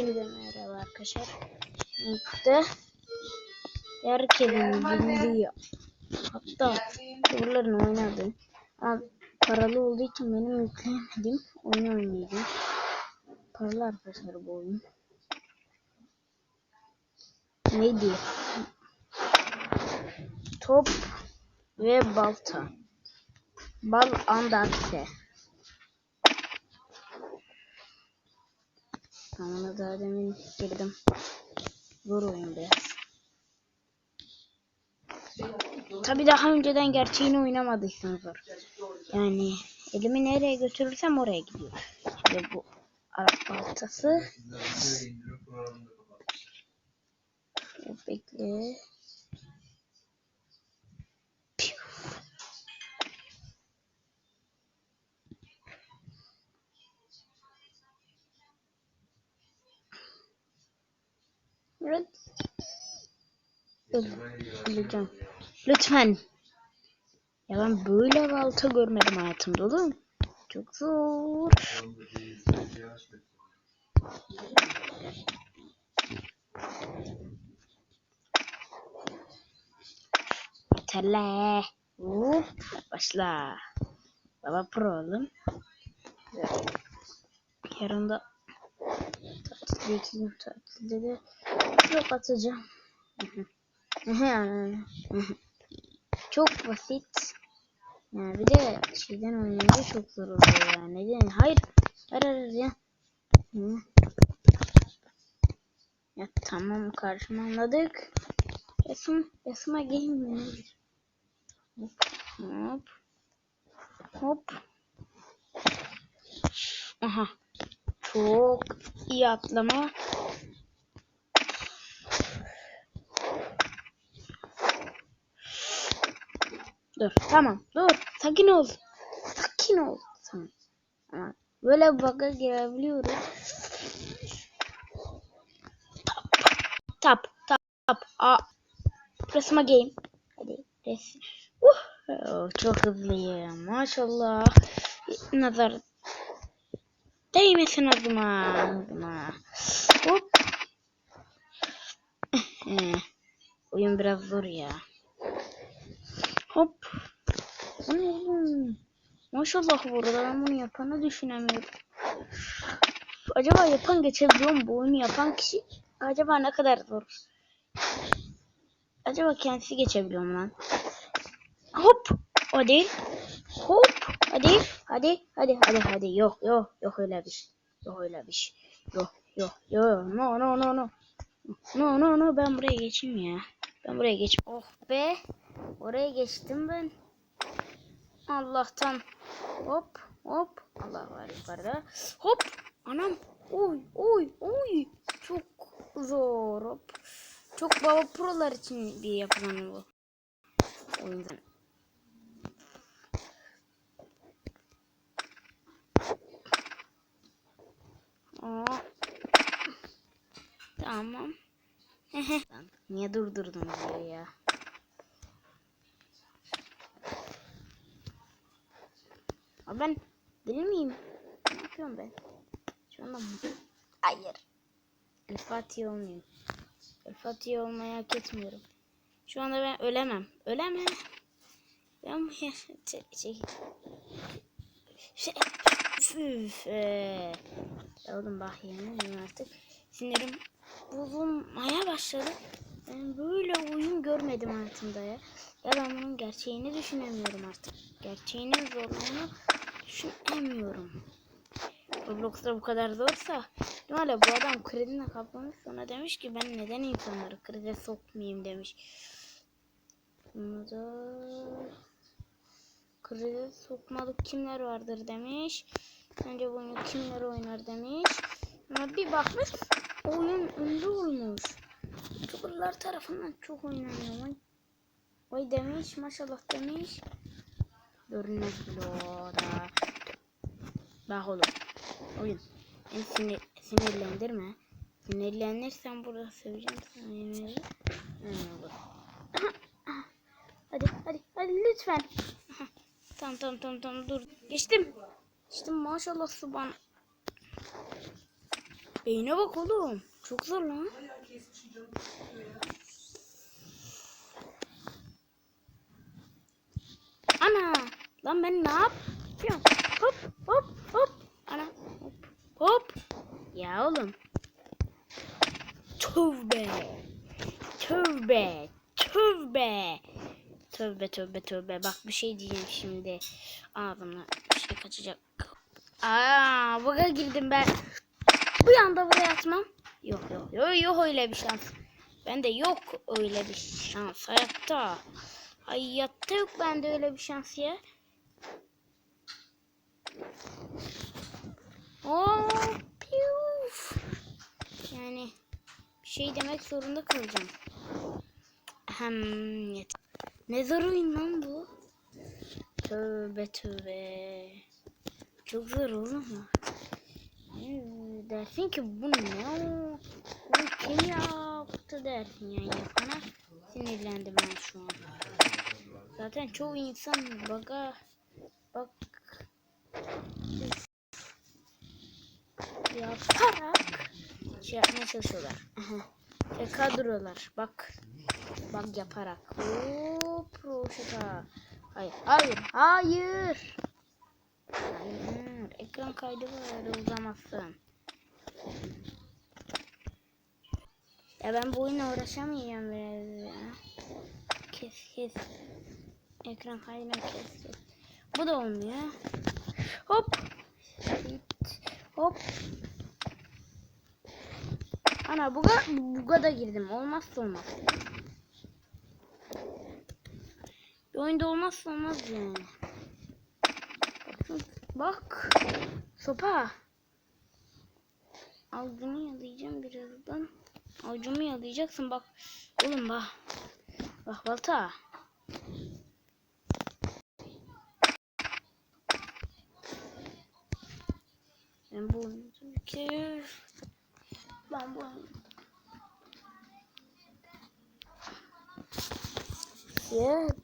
Yeniden merhaba arkadaşlar. Şimdi de herkesin bildiği hatta soruların oynadığı ama paralı olduğu için benim yükleyemedim. Oyun oynayacağım. Paralı arkadaşlar bu oyun. Neydi? Top ve balta. Bal andakse. Tamam daha demin girdim. Oyun biraz. Tabi daha önceden gerçeğini oynamadıysanız zor. Yani elimi nereye götürürsem oraya gidiyor. Şimdi bu Arap baltası. Bekle. Bulacağım. Lütfen. Ya ben böyle balta görmedim hayatımda oğlum. Çok zor. Yeterle. Hop, başla. Baba pro oğlum. Yarın da tatilde ikiyim. Tatilde de yok atacağım. çok basit. Yani bir de şeyden oynayınca çok zor oluyor yani. Neden? Hayır. Hayır hayır ya. Ya tamam karşıma anladık. Resim, resime game Hop hop. Hop. Aha. Çok iyi atlama. Dur tamam dur sakin ol. Sakin ol. Tamam. Ama böyle bug'a girebiliyoruz. Tap tap tap. A. Resme game. Hadi resim. Uh, çok hızlıyım. Maşallah. Nazar değmesin adıma. adıma. Hop. Oyun biraz zor ya. Hop. Bu ne oğlum? Maşallah bu arada ben bunu yapanı düşünemiyorum. Acaba yapan geçebiliyor mu bu oyunu yapan kişi? Acaba ne kadar zor? Acaba kendisi geçebiliyor mu lan? Hop. Hadi. Hop. Hadi. Hadi. Hadi. Hadi. Hadi. Yok. Yok. Yok öyle bir şey. Yok öyle bir şey. Yok. Yok. Yok. No. No. No. No. No. No. No. Ben buraya geçeyim ya. Ben buraya geç. Oh be. Oraya geçtim ben. Allah'tan. Hop. Hop. Allah var yukarıda. Hop. Anam. Oy. Oy. Oy. Çok zor. Hop. Çok baba prolar için bir yapılan bu. O. Aa. Tamam. Niye durdurdun ya? Ben deli miyim? Ne yapıyorum ben? Şu anda mı? Hayır. El Fatih olmayayım. El Fatih olmayı hak etmiyorum. Şu anda ben ölemem. Ölemem. Ben bu ya- şey, şey, şey, üf, ee. Oğlum bak yemin artık. Sinirim bozulmaya başladı. Ben böyle oyun görmedim hayatımda ya. Ya ben bunun gerçeğini düşünemiyorum artık. Gerçeğinin zorluğunu düşünemiyorum. Roblox'ta bu kadar zorsa hala bu adam kredine kaplamış sonra demiş ki ben neden insanları kredi sokmayayım demiş. Bunu da kredi sokmalık kimler vardır demiş. Bence bunu kimler oynar demiş. Ama bir bakmış oyun ünlü olmuş. YouTuber'lar tarafından çok oynanıyor. Vay demiş maşallah demiş. Görünmez bloda. Bak oğlum. Oyun. En sinir, sinirlendirme. Sinirlenirsen burada söyleyeceğim sana yemeği. Hadi hadi hadi lütfen. Tamam tamam tamam tamam dur. Geçtim. Geçtim maşallah suban. Beyne bak oğlum. Çok zor lan. Ana. Lan ben ne yapıyorum? Hop hop hop. Ana. Hop hop. Ya oğlum. Tövbe. Tövbe. Tövbe. Tövbe tövbe tövbe. Bak bir şey diyeceğim şimdi. Ağzımdan bir şey kaçacak. Aa, baka girdim ben. Bu yanda buraya atmam. Yok yok yok yok öyle bir şans. Bende yok öyle bir şans hayatta. Hayatta yok bende öyle bir şans ya. Oo, piyuf. Yani bir şey demek zorunda kalacağım. Hem yeter. Ne zor oyun lan bu? Tövbe tövbe. Çok zor ya. Ee, Dersin ki bu ne? Bunu kim yaptı dersin yani yapana. Sinirlendim ben şu an. Zaten çoğu insan baga bak yaparak şey yapmaya çalışıyorlar. Ve kadrolar bak bak yaparak. Hop roşata. Hayır hayır hayır. Hayır. Ekran kaydı var uzamazsın. Ya ben bu oyunla uğraşamayacağım biraz ya. Kes kes. Ekran kaydını kes kes. Bu da olmuyor. Hop. Hop. Ana buga, buga da girdim. Olmazsa olmaz. Bir oyunda olmazsa olmaz yani. Bak. Sopa. Avucumu yalayacağım birazdan. Avucumu yalayacaksın bak. Oğlum bak. Bak balta. Ben bu oyunu ki ben bu oyunu ya